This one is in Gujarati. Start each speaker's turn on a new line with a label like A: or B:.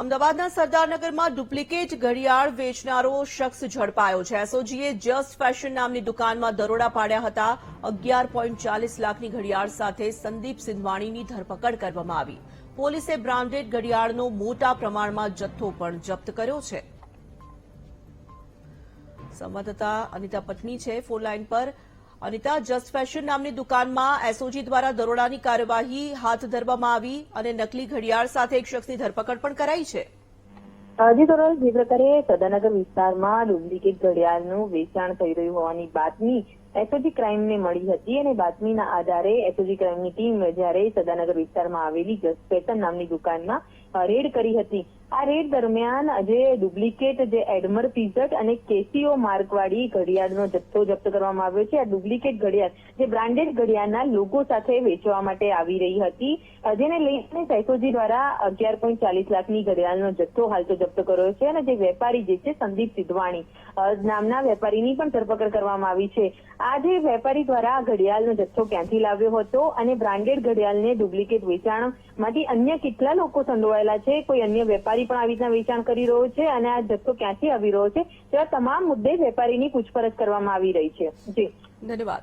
A: અમદાવાદના સરદારનગરમાં ડુપ્લિકેટ ઘડિયાળ વેચનારો શખ્સ ઝડપાયો છે. એસઓજીએ જસ્ટ ફેશન નામની દુકાનમાં દરોડા પાડ્યા હતા. અગિયાર પોઈન્ટ ચાલીસ લાખની ઘડિયાળ સાથે સંદીપ સિંધવાણીની ધરપકડ કરવામાં આવી. પોલીસે બ્રાન્ડેડ ઘડિયાળનો મોટા પ્રમાણમાં જથ્થો પણ જપ્ત કર્યો છે. સંવાદદાતા અનિતા પટની છે. ફોન લાઈન પર અનિતા જસ્ટ ફેશન નામની દુકાનમાં એસઓજી દ્વારા દરોડાની કાર્યવાહી હાથ ધરવામાં આવી અને નકલી ઘડિયાળ સાથે એક શખ્સની ધરપકડ પણ કરાઈ છે.
B: જી તોરલ જે પ્રકારે સદાનગર વિસ્તારમાં ડુપ્લિકેટ ઘડિયાળનું વેચાણ થઈ રહ્યું હોવાની બાતમી એસઓજી ક્રાઇમને મળી હતી અને બાતમીના આધારે એસઓજી ક્રાઇમની ટીમ જ્યારે સદાનગર વિસ્તારમાં આવેલી જસ્ટ ફેશન નામની દુકાનમાં રેડ કરી હતી. આ રેડ દરમિયાન જે ડુપ્લિકેટ જે એડમર પીઝટ અને કેસીઓ માર્કવાળી ઘડિયાળનો જથ્થો જપ્ત કરવામાં આવ્યો છે. આ ડુપ્લિકેટ ઘડિયાળ જે બ્રાન્ડેડ ઘડિયાળના લોકો સાથે વેચવા માટે આવી રહી હતી. જેને લઈને એસઓજી દ્વારા અગિયાર પોઈન્ટ ચાલીસ લાખની ઘડિયાળનો જથ્થો હાલ તો જપ્ત કર્યો છે અને જે વેપારી જે છે, સંદીપ સિદ્ધવાણી નામના વેપારીની પણ ધરપકડ કરવામાં આવી છે. આ જે વેપારી દ્વારા ઘડિયાળનો જથ્થો ક્યાંથી લાવ્યો હતો અને બ્રાન્ડેડ ઘડિયાળને ડુપ્લિકેટ વેચાણમાંથી અન્ય કેટલા લોકો સંડોવાયેલા છે, કોઈ અન્ય વેપારી પણ આવી રીતના વેચાણ કરી રહ્યો છે અને આ જથ્થો ક્યાંથી આવી રહ્યો છે, તેવા તમામ મુદ્દે વેપારીની પૂછપરછ કરવામાં આવી રહી છે. જી.
A: ધન્યવાદ.